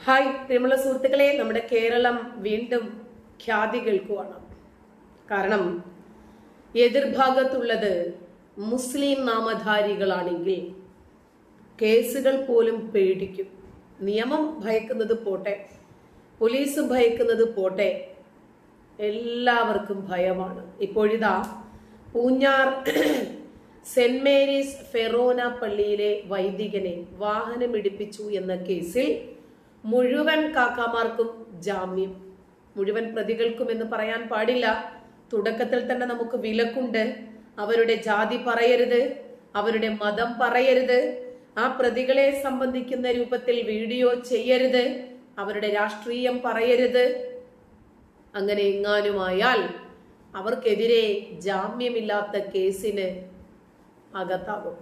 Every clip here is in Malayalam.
ഹായ് പ്രിയമുള്ള സുഹൃത്തുക്കളെ നമ്മുടെ കേരളം വീണ്ടും ഖ്യാതി കേൾക്കുവാണ്. കാരണം എതിർഭാഗത്തുള്ളത് മുസ്ലിം നാമധാരികളാണെങ്കിൽ കേസുകൾ പോലും പേടിക്കും. നിയമം ഭയക്കുന്നത് പോട്ടെ പോലീസ് ഭയക്കുന്നത് പോട്ടെ എല്ലാവർക്കും ഭയമാണ്. ഇപ്പോഴിതാ പൂഞ്ഞാർ സെന്റ് മേരീസ് ഫെറോന പള്ളിയിലെ വൈദികനെ വാഹനമിടിപ്പിച്ചു എന്ന കേസിൽ മുഴുവൻ കാക്കാമാർക്കും ജാമ്യം. മുഴുവൻ പ്രതികൾക്കും എന്ന് പറയാൻ പാടില്ല. തുടക്കത്തിൽ തന്നെ നമുക്ക് വിലക്കുണ്ട്. അവരുടെ ജാതി പറയരുത്. അവരുടെ മതം പറയരുത്. ആ പ്രതികളെ സംബന്ധിക്കുന്ന രൂപത്തിൽ വീഡിയോ ചെയ്യരുത്. അവരുടെ രാഷ്ട്രീയം പറയരുത്. അങ്ങനെ എങ്ങാനുമായാൽ അവർക്കെതിരെ ജാമ്യമില്ലാത്ത കേസിന് അകത്താകും.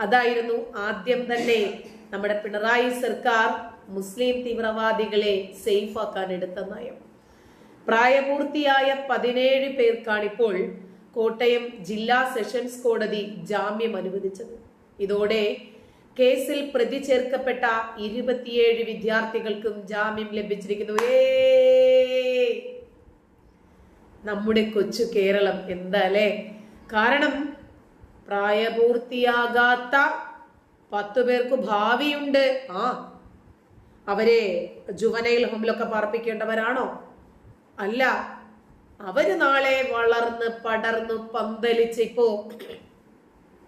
അതായിരുന്നു ആദ്യം തന്നെ നമ്മുടെ പിണറായി സർക്കാർ മുസ്ലിം തീവ്രവാദികളെ സേഫാക്കാൻ എടുത്ത നയം. പ്രായപൂർത്തിയായ പതിനേഴ് പേർക്കാണിപ്പോൾ കോട്ടയം ജില്ലാ സെഷൻസ് കോടതി ജാമ്യം അനുവദിച്ചത്. ഇതോടെ കേസിൽ പ്രതി ചേർക്കപ്പെട്ട ഇരുപത്തിയേഴ് വിദ്യാർത്ഥികൾക്കും ജാമ്യം ലഭിച്ചിരിക്കുന്നു. നമ്മുടെ കൊച്ചു കേരളം എന്താ അല്ലേ? കാരണം പ്രായപൂർത്തിയാകാത്ത പത്തു പേർക്ക് ഭാവിയുണ്ട്. ആ അവരെ ജുവനൈൽ ഹോമിലൊക്കെ പാർപ്പിക്കേണ്ടവരാണോ? അല്ല അവർ നാളെ വളർന്ന് പടർന്ന് പന്തലിച്ച് ഇപ്പോ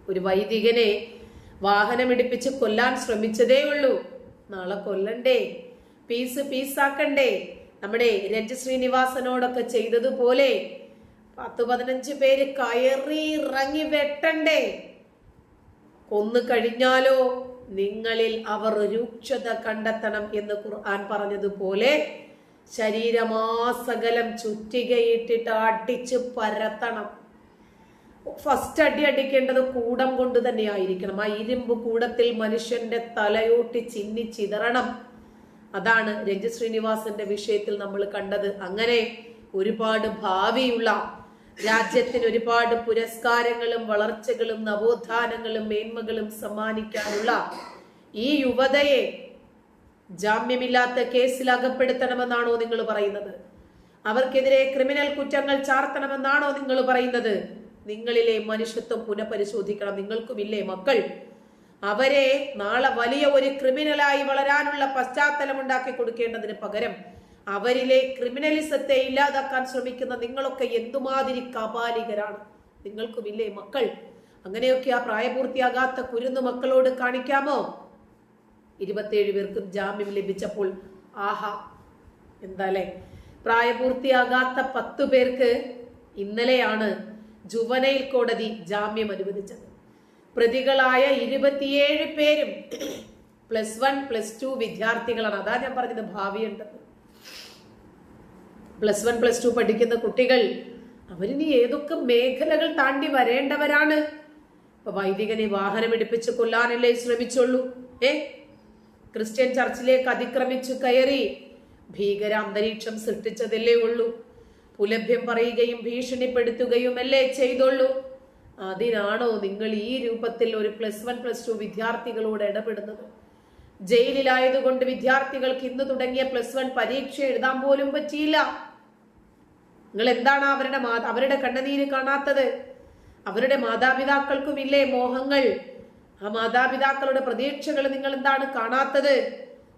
ഒരു വൈദികനെ വാഹനമിടിപ്പിച്ച് കൊല്ലാൻ ശ്രമിച്ചതേ ഉള്ളൂ. നാളെ കൊല്ലണ്ടേ പീസ് പീസാക്കണ്ടേ. നമ്മുടെ രഞ്ജി ശ്രീനിവാസനോടൊക്കെ ചെയ്തതുപോലെ പത്ത് പതിനഞ്ച് പേര് കയറി ഇറങ്ങി വെട്ടണ്ടേ? കൊന്നു കഴിഞ്ഞാലോ? നിങ്ങളിൽ അവർ രൂക്ഷത കണ്ടെത്തണം എന്ന് ഖുർആൻ പറഞ്ഞതുപോലെ ശരീരമാസകലം ചുറ്റികയിട്ടിട്ട് അടിച്ച് പരത്തണം. ഫസ്റ്റ് അടി അടിക്കേണ്ടത് കൂടം കൊണ്ട് തന്നെ ആയിരിക്കണം. ആ ഇരുമ്പ് കൂടത്തിൽ മനുഷ്യന്റെ തലയോട്ടി ചിന്നി ചിതറണം. അതാണ് രഞ്ജി ശ്രീനിവാസന്റെ വിഷയത്തിൽ നമ്മൾ കണ്ടത്. അങ്ങനെ ഒരുപാട് ഭാവിയുള്ള രാജ്യത്തിന് ഒരുപാട് പുരസ്കാരങ്ങളും വളർച്ചകളും നവോത്ഥാനങ്ങളും മേന്മകളും സമ്മാനിക്കാനുള്ള ഈ യുവതയെ ജാമ്യമില്ലാത്ത കേസിൽ അകപ്പെടുത്തണമെന്നാണോ നിങ്ങൾ പറയുന്നത്? അവർക്കെതിരെ ക്രിമിനൽ കുറ്റങ്ങൾ ചാർത്തണമെന്നാണോ നിങ്ങൾ പറയുന്നത്? നിങ്ങളിലെ മനുഷ്യത്വം പുനഃപരിശോധിക്കണം. നിങ്ങൾക്കുമില്ലേ മക്കൾ? അവരെ നാളെ വലിയ ഒരു ക്രിമിനലായി വളരാനുള്ള പശ്ചാത്തലം ഉണ്ടാക്കി കൊടുക്കേണ്ടതിന് പകരം അവരിലെ ക്രിമിനലിസത്തെ ഇല്ലാതാക്കാൻ ശ്രമിക്കുന്ന നിങ്ങളൊക്കെ എന്തുമാതിരി കപാലികരാണ്? നിങ്ങൾക്കുമില്ലേ മക്കൾ? അങ്ങനെയൊക്കെ ആ പ്രായപൂർത്തിയാകാത്ത കുരുന്ന് മക്കളോട് കാണിക്കാമോ? ഇരുപത്തിയേഴ് പേർക്കും ജാമ്യം ലഭിച്ചപ്പോൾ ആഹാ എന്താലേ? പ്രായപൂർത്തിയാകാത്ത പത്ത് പേർക്ക് ഇന്നലെയാണ് ജുവനൈൽ കോടതി ജാമ്യം അനുവദിച്ചത്. പ്രതികളായ ഇരുപത്തിയേഴ് പേരും പ്ലസ് വൺ പ്ലസ് ടു വിദ്യാർത്ഥികളാണ്. അതാ ഞാൻ പറഞ്ഞത് ഭാവിയുണ്ടെന്ന്. പ്ലസ് വൺ പ്ലസ് ടു പഠിക്കുന്ന കുട്ടികൾ അവരിനി ഏതൊക്കെ മേഖലകൾ താണ്ടി വരേണ്ടവരാണ്? ഇപ്പൊ വൈദികനെ വാഹനമെടുപ്പിച്ച് കൊല്ലാനല്ലേ ശ്രമിച്ചുള്ളൂ ഏ? ക്രിസ്ത്യൻ ചർച്ചിലേക്ക് അതിക്രമിച്ചു കയറി ഭീകര അന്തരീക്ഷം സൃഷ്ടിച്ചതല്ലേ ഉള്ളൂ. പുലഭ്യം പറയുകയും ഭീഷണിപ്പെടുത്തുകയുമല്ലേ ചെയ്തുള്ളൂ. അതിനാണോ നിങ്ങൾ ഈ രൂപത്തിൽ ഒരു പ്ലസ് വൺ പ്ലസ് ടു വിദ്യാർത്ഥികളോട് ഇടപെടുന്നത്? ജയിലിലായതുകൊണ്ട് വിദ്യാർത്ഥികൾക്ക് ഇന്ന് തുടങ്ങിയ പ്ലസ് വൺ പരീക്ഷ എഴുതാൻ പോലും പറ്റിയില്ല. നിങ്ങൾ എന്താണ് അവരുടെ അവരുടെ കണ്ണനീര് കാണാത്തത്? അവരുടെ മാതാപിതാക്കൾക്കും ഇല്ലേ മോഹങ്ങൾ? ആ മാതാപിതാക്കളുടെ പ്രതീക്ഷകൾ നിങ്ങൾ എന്താണ് കാണാത്തത്?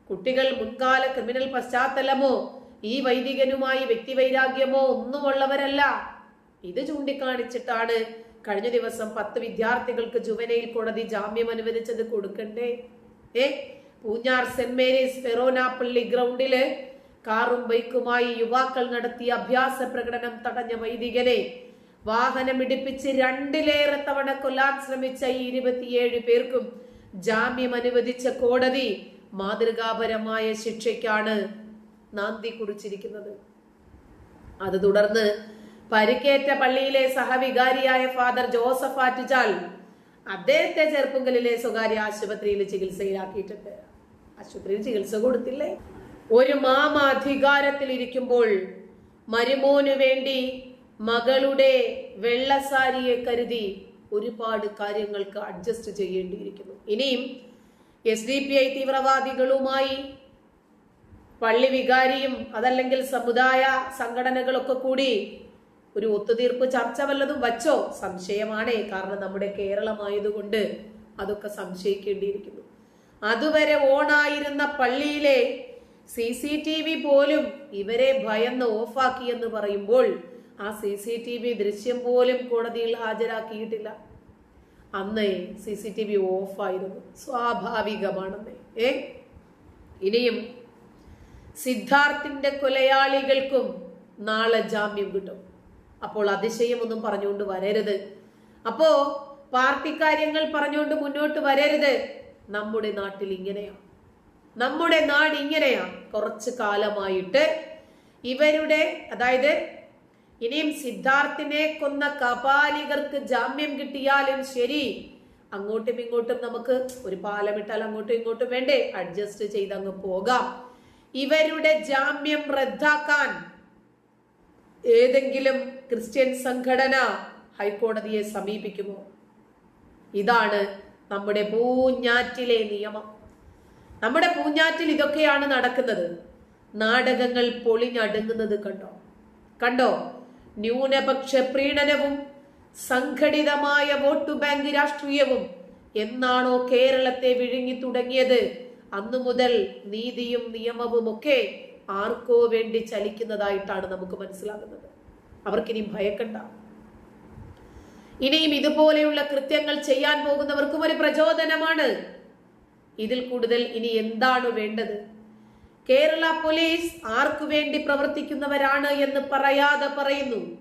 കുട്ടികൾ മുൻകാല ക്രിമിനൽ പശ്ചാത്തലമോ ഈ വൈദികനുമായി വ്യക്തിവൈരാഗ്യമോ ഒന്നുമുള്ളവരല്ല. ഇത് ചൂണ്ടിക്കാണിച്ചിട്ടാണ് കഴിഞ്ഞ ദിവസം പത്ത് വിദ്യാർത്ഥികൾക്ക് ജുവനയിൽ കോടതി ജാമ്യം അനുവദിച്ചത് കൊടുക്കണ്ടേ? ഏ? പൂഞ്ഞാർ സെന്റ് മേരീസ് ഫെറോന പള്ളി ഗ്രൗണ്ടിൽ കാറും ബൈക്കുമായി യുവാക്കൾ നടത്തിയ അഭ്യാസ പ്രകടനം തടഞ്ഞ വൈദികനെ വാഹനം ഇടിപ്പിച്ച് രണ്ടിലേറെ തവണ കൊല്ലാൻ ശ്രമിച്ച ഈ ഇരുപത്തിയേഴ് പേർക്കും ജാമ്യം അനുവദിച്ച കോടതി മാതൃകാപരമായ ശിക്ഷയ്ക്കാണ് നാന്തി കുറിച്ചിരിക്കുന്നത്. അത് തുടർന്ന് പരിക്കേറ്റ പള്ളിയിലെ സഹവികാരിയായ ഫാദർ ജോസഫ് ആറ്റുചാൽ അദ്ദേഹത്തെ ചെറുപ്പുങ്കലിലെ സ്വകാര്യ ആശുപത്രിയിൽ ചികിത്സയിലാക്കിയിട്ടുണ്ട്. ആശുപത്രിയിൽ ചികിത്സ കൊടുത്തില്ലേ? ഒരു മാമ അധികാരത്തിൽ ഇരിക്കുമ്പോൾ മരുമോനു വേണ്ടി മകളുടെ വെള്ളസാരിയെ കരുതി ഒരുപാട് കാര്യങ്ങൾക്ക് അഡ്ജസ്റ്റ് ചെയ്യേണ്ടിയിരിക്കുന്നു. ഇനിയും എസ് ഡി പി ഐ തീവ്രവാദികളുമായി പള്ളി വികാരിയും അതല്ലെങ്കിൽ സമുദായ സംഘടനകളൊക്കെ കൂടി ഒരു ഒത്തുതീർപ്പ് ചർച്ച വല്ലതും വച്ചോ? സംശയമാണേ. കാരണം നമ്മുടെ കേരളമായതുകൊണ്ട് അതൊക്കെ സംശയിക്കേണ്ടിയിരിക്കുന്നു. അതുവരെ ഓണായിരുന്ന പള്ളിയിലെ സി സി ടി വി പോലും ഇവരെ ഭയന്ന് ഓഫാക്കി എന്ന് പറയുമ്പോൾ ആ സി സി ടി വി ദൃശ്യം പോലും കോടതിയിൽ ഹാജരാക്കിയിട്ടില്ല. അന്ന് സി സി ടി വി ഓഫായിരുന്നു. സ്വാഭാവികമാണെന്നേ. ഏ? ഇനിയും സിദ്ധാർത്ഥിന്റെ കൊലയാളികൾക്കും നാളെ ജാമ്യം കിട്ടും. അപ്പോൾ അതിശയമൊന്നും പറഞ്ഞുകൊണ്ട് വരരുത്. അപ്പോ പാർട്ടി കാര്യങ്ങൾ പറഞ്ഞുകൊണ്ട് മുന്നോട്ട് വരരുത്. നമ്മുടെ നാട്ടിൽ ഇങ്ങനെയാണ് നമ്മുടെ നാട് ഇങ്ങനെയാ. കുറച്ചു കാലമായിട്ട് ഇവരുടെ അതായത് ഇനിയും സിദ്ധാർത്ഥിനെ കൊന്ന കപാലികർക്ക് ജാമ്യം കിട്ടിയാലും ശരി. അങ്ങോട്ടും ഇങ്ങോട്ടും നമുക്ക് ഒരു പാലമിട്ടാൽ അങ്ങോട്ടും ഇങ്ങോട്ടും വേണ്ടേ. അഡ്ജസ്റ്റ് ചെയ്ത് അങ്ങ് പോകാം. ഇവരുടെ ജാമ്യം റദ്ദാക്കാൻ ഏതെങ്കിലും ക്രിസ്ത്യൻ സംഘടന ഹൈക്കോടതിയെ സമീപിക്കുമോ? ഇതാണ് നമ്മുടെ പൂഞ്ഞാറ്റിലെ നിയമം. നമ്മുടെ പൂഞ്ഞാറ്റിൽ ഇതൊക്കെയാണ് നടക്കുന്നത്. നാടകങ്ങൾ പൊളിഞ്ഞടുങ്ങുന്നത് കണ്ടോ? കണ്ടോ? ന്യൂനപക്ഷ പ്രീണനവും സംഘടിതമായ വോട്ട് ബാങ്ക് രാഷ്ട്രീയവും എന്നാണോ കേരളത്തെ വിഴുങ്ങി തുടങ്ങിയത്? അന്നു മുതൽ നീതിയും നിയമവും ഒക്കെ ആർക്കോ വേണ്ടി ചലിക്കുന്നതായിട്ടാണ് നമുക്ക് മനസ്സിലാകുന്നത്. അവർക്കിനി ഭയക്കണ്ട. ഇനിയും ഇതുപോലെയുള്ള കൃത്യങ്ങൾ ചെയ്യാൻ പോകുന്നവർക്കും ഒരു പ്രചോദനമാണ്. ഇതിൽ കൂടുതൽ ഇനി എന്താണ് വേണ്ടത്? കേരള പോലീസ് ആർക്കു വേണ്ടി പ്രവർത്തിക്കുന്നവരാണ് എന്ന് പറയാതെ പറയുന്നു.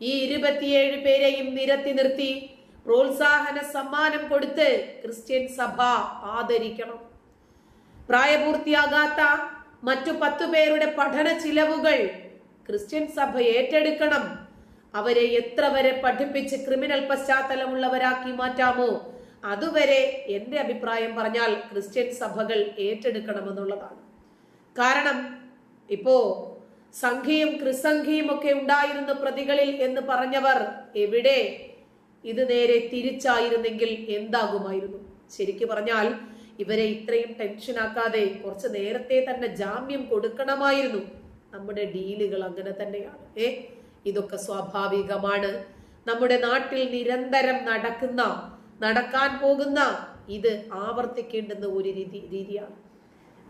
ഈ ഇരുപത്തിയേഴ് പേരെയും നിരത്തി നിർത്തി പ്രോത്സാഹന സമ്മാനം കൊടുത്ത് ക്രിസ്ത്യൻ സഭ ആദരിക്കണം. പ്രായപൂർത്തിയാകാത്ത മറ്റു പത്തു പേരുടെ പഠന ചിലവുകൾ ക്രിസ്ത്യൻ സഭ ഏറ്റെടുക്കണം. അവരെ എത്ര വരെ പഠിപ്പിച്ച് ക്രിമിനൽ പശ്ചാത്തലമുള്ളവരാക്കി മാറ്റാമോ? അതുവരെ എന്റെ അഭിപ്രായം പറഞ്ഞാൽ ക്രിസ്ത്യൻ സഭകൾ ഏറ്റെടുക്കണമെന്നുള്ളതാണ്. കാരണം ഇപ്പോ സംഘിയും ക്രിസംഘിയും ഒക്കെ ഉണ്ടായിരുന്ന പ്രതികളിൽ എന്ന് പറഞ്ഞവർ എവിടെ ഇത് നേരെ തിരിച്ചായിരുന്നെങ്കിൽ എന്താകുമായിരുന്നു? ശരിക്കു പറഞ്ഞാൽ ഇവരെ ഇത്രയും ടെൻഷനാക്കാതെ കുറച്ച് നേരത്തെ തന്നെ ജാമ്യം കൊടുക്കണമായിരുന്നു. നമ്മുടെ ഡീലുകൾ അങ്ങനെ തന്നെയാണ്. ഏ ഇതൊക്കെ സ്വാഭാവികമാണ്. നമ്മുടെ നാട്ടിൽ നിരന്തരം നടക്കുന്ന നടക്കാൻ പോകുന്ന ഇത് ആവർത്തിക്കേണ്ടുന്ന ഒരു രീതി രീതിയാണ്.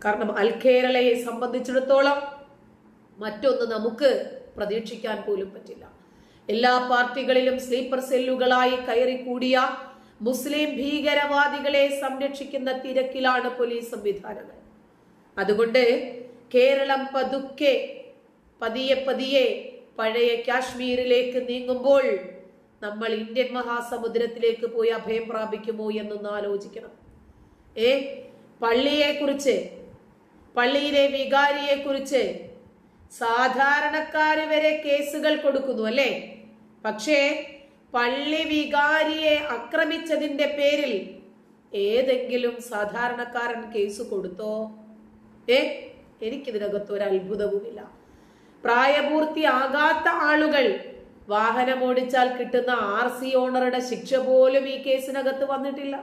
കാരണം അൽ കേരളയെ സംബന്ധിച്ചിടത്തോളം മറ്റൊന്ന് നമുക്ക് പ്രതീക്ഷിക്കാൻ പോലും പറ്റില്ല. എല്ലാ പാർട്ടികളിലും സ്ലീപ്പർ സെല്ലുകളായി കയറിക്കൂടിയ മുസ്ലിം ഭീകരവാദികളെ സംരക്ഷിക്കുന്ന തിരക്കിലാണ് പോലീസ് സംവിധാനങ്ങൾ. അതുകൊണ്ട് കേരളം പതുക്കെ പതിയെ പതിയെ പഴയ കാശ്മീരിലേക്ക് നീങ്ങുമ്പോൾ നമ്മൾ ഇന്ത്യൻ മഹാസമുദ്രത്തിലേക്ക് പോയി അഭയം പ്രാപിക്കുമോ എന്നൊന്ന് ആലോചിക്കണം. ഏ പള്ളിയെക്കുറിച്ച് പള്ളിയിലെ വികാരിയെക്കുറിച്ച് സാധാരണക്കാര് വരെ കേസുകൾ കൊടുക്കുന്നു അല്ലേ? പക്ഷേ പള്ളി വികാരിയെ ആക്രമിച്ചതിന്റെ പേരിൽ ഏതെങ്കിലും സാധാരണക്കാരൻ കേസ് കൊടുത്തോ? ഏ എനിക്കിതിനകത്ത് ഒരു അത്ഭുതവുമില്ല പ്രായപൂർത്തിയാകാത്ത ആളുകൾ വാഹനമോടിച്ചാൽ കിട്ടുന്ന ആർ സി ഓണറുടെ ശിക്ഷ പോലും ഈ കേസിനകത്ത് വന്നിട്ടില്ല.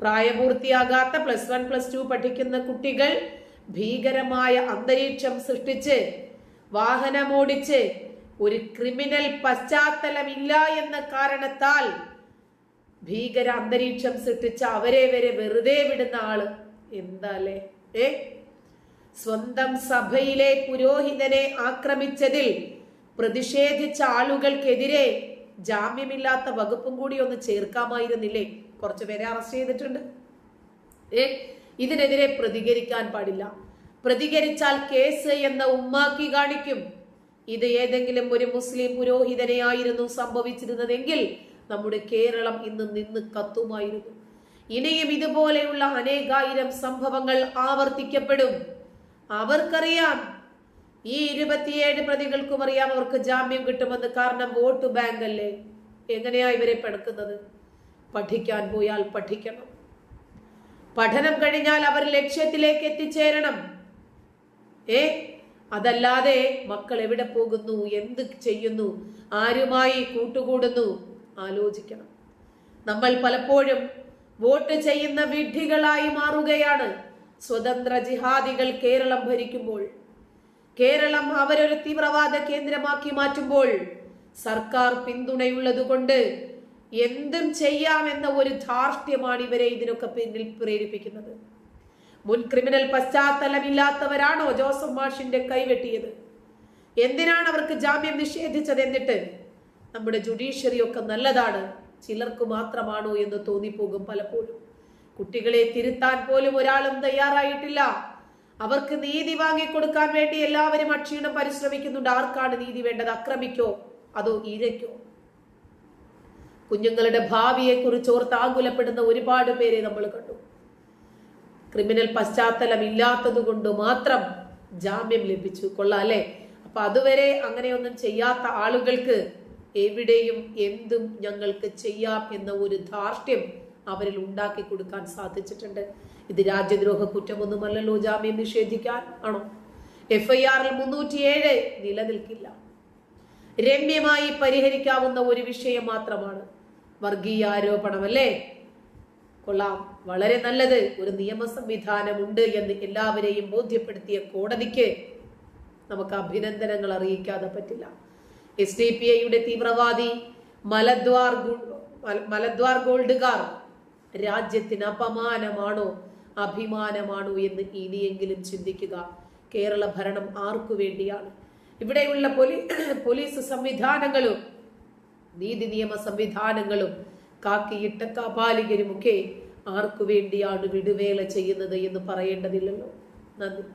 പ്രായപൂർത്തിയാകാത്ത പ്ലസ് വൺ പ്ലസ് ടു പഠിക്കുന്ന കുട്ടികൾ ഭീകരമായ അന്തരീക്ഷം സൃഷ്ടിച്ച് വാഹനമോടിച്ച് ഒരു ക്രിമിനൽ പശ്ചാത്തലമില്ല എന്ന കാരണത്താൽ ഭീകര അന്തരീക്ഷം സൃഷ്ടിച്ച അവരെ വരെ വെറുതെ വിടുന്ന ആൾ എന്താലേ ഏ? സ്വന്തം സഭയിലെ പുരോഹിതനെ ആക്രമിച്ചതിൽ പ്രതിഷേധിച്ച ആളുകൾക്കെതിരെ ജാമ്യമില്ലാത്ത വകുപ്പും കൂടി ഒന്ന് ചേർക്കാമായിരുന്നില്ലേ? കുറച്ചുപേരെ അറസ്റ്റ് ചെയ്തിട്ടുണ്ട്. ഏ ഇതിനെതിരെ പ്രതികരിക്കാൻ പാടില്ല. പ്രതികരിച്ചാൽ കേസ് എന്ന ഉമ്മാക്കി കാണിക്കും. ഇത് ഏതെങ്കിലും ഒരു മുസ്ലിം പുരോഹിതനെയായിരുന്നു സംഭവിച്ചിരുന്നതെങ്കിൽ നമ്മുടെ കേരളം ഇന്ന് നിന്ന് കത്തുമായിരുന്നു. ഇനിയും ഇതുപോലെയുള്ള അനേകായിരം സംഭവങ്ങൾ ആവർത്തിക്കപ്പെടും. അവർക്കറിയാം ഈ ഇരുപത്തിയേഴ് പ്രതികൾക്കും അറിയാം അവർക്ക് ജാമ്യം കിട്ടുമെന്ന് കാരണം വോട്ട് ബാങ്ക് അല്ലേ എങ്ങനെയാ ഇവരെ പെടുക്കുന്നത്? പഠിക്കാൻ പോയാൽ പഠിക്കണം. പഠനം കഴിഞ്ഞാൽ അവർ ലക്ഷ്യത്തിലേക്ക് എത്തിച്ചേരണം. ഏ? അതല്ലാതെ മക്കൾ എവിടെ പോകുന്നു? എന്ത് ചെയ്യുന്നു? ആരുമായി കൂട്ടുകൂടുന്നു? ആലോചിക്കണം. നമ്മൾ പലപ്പോഴും വോട്ട് ചെയ്യുന്ന വിഡ്ഢികളായി മാറുകയാണ്. സ്വതന്ത്ര ജിഹാദികൾ കേരളം ഭരിക്കുമ്പോൾ. കേരളം അവരൊരു തീവ്രവാദ കേന്ദ്രമാക്കി മാറ്റുമ്പോൾ സർക്കാർ പിന്തുണയുള്ളത് കൊണ്ട് എന്തും ചെയ്യാമെന്ന ഒരു ധാർഷ്ട്യമാണ് ഇവരെ ഇതിനൊക്കെ പിന്നിൽ പ്രേരിപ്പിക്കുന്നത്. മുൻ ക്രിമിനൽ പശ്ചാത്തലമില്ലാത്തവരാണോ ജോസഫ് മാഷിന്റെ കൈവെട്ടിയത്? എന്തിനാണ് അവർക്ക് ജാമ്യം നിഷേധിച്ചത് എന്നിട്ട്? നമ്മുടെ ജുഡീഷ്യറി ഒക്കെ നല്ലതാണ് ചിലർക്ക് മാത്രമാണോ എന്ന് തോന്നിപ്പോകും പലപ്പോഴും. കുട്ടികളെ തിരുത്താൻ പോലും ഒരാളും തയ്യാറായിട്ടില്ല. അവർക്ക് നീതി വാങ്ങിക്കൊടുക്കാൻ വേണ്ടി എല്ലാവരും അക്ഷീണം പരിശ്രമിക്കുന്നുണ്ട്. ആർക്കാണ് നീതി വേണ്ടത്? അക്രമിക്കോ? അതോ ഇരയ്ക്കോ? കുഞ്ഞുങ്ങളുടെ ഭാവിയെ കുറിച്ച് ഓർത്ത് ആകുലപ്പെടുന്ന ഒരുപാട് പേരെ നമ്മൾ കണ്ടു. ക്രിമിനൽ പശ്ചാത്തലം ഇല്ലാത്തത് കൊണ്ട് മാത്രം ജാമ്യം ലഭിച്ചു. കൊള്ളാം അല്ലെ? അപ്പൊ അതുവരെ അങ്ങനെയൊന്നും ചെയ്യാത്ത ആളുകൾക്ക് എവിടെയും എന്തും ഞങ്ങൾക്ക് ചെയ്യാം എന്ന ഒരു ധാർഷ്ട്യം അവരിൽ ഉണ്ടാക്കി കൊടുക്കാൻ സാധിച്ചിട്ടുണ്ട്. ഇത് രാജ്യദ്രോഹ കുറ്റമൊന്നുമല്ലല്ലോ ജാമ്യം നിഷേധിക്കാൻ ആണോ? എഫ് ഐ ആറിൽ മുന്നൂറ്റിയേഴ് നിലനിൽക്കില്ല. രമ്യമായി പരിഹരിക്കാവുന്ന ഒരു വിഷയം മാത്രമാണ് വർഗീയ ആരോപണമല്ലേ കൊള്ളാം. വളരെ നല്ലത്. ഒരു നിയമ സംവിധാനമുണ്ട് എന്ന് എല്ലാവരെയും ബോധ്യപ്പെടുത്തിയ കോടതിക്ക് നമുക്ക് അഭിനന്ദനങ്ങൾ അറിയിക്കാതെ പറ്റില്ല. എസ് ഡി പി ഐയുടെ തീവ്രവാദി മലദ്വാർ മലദ്വാർ ഗോൾഡുകാർ രാജ്യത്തിന് അപമാനമാണോ അഭിമാനമാണോ എന്ന് ഇനിയെങ്കിലും ചിന്തിക്കുക. കേരള ഭരണം ആർക്കു വേണ്ടിയാണ്? ഇവിടെയുള്ള പോലീ പോലീസ് സംവിധാനങ്ങളും നീതി നിയമ സംവിധാനങ്ങളും കാക്കിയിട്ട കാപാലികരുമൊക്കെ ആർക്കു വേണ്ടിയാണ് വിടുവേല ചെയ്യുന്നത് എന്ന് പറയേണ്ടതില്ലല്ലോ. നന്ദി.